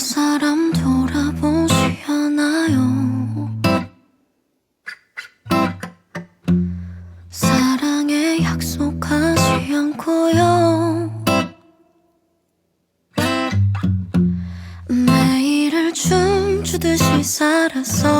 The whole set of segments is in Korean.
사람 돌아보지 않아요? 사랑에 약속하지 않고요. 매일을 춤추듯이 살아서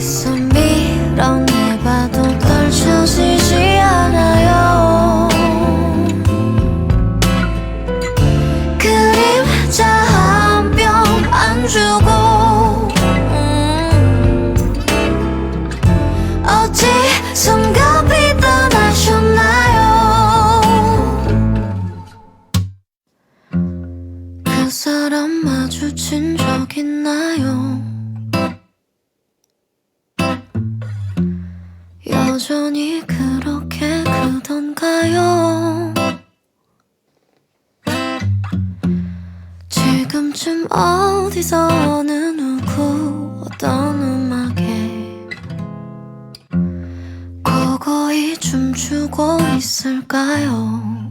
애써 밀어내봐도 떨쳐지지 않아요 그림자 한뼘안 주고 음, 어디선가 떠나셨나요 그 사람 마주친 적 있나요? 여전히 그렇게 그던가요? 지금쯤 어디서 어느 누구 어떤 음악에 고고이 춤추고 있을까요?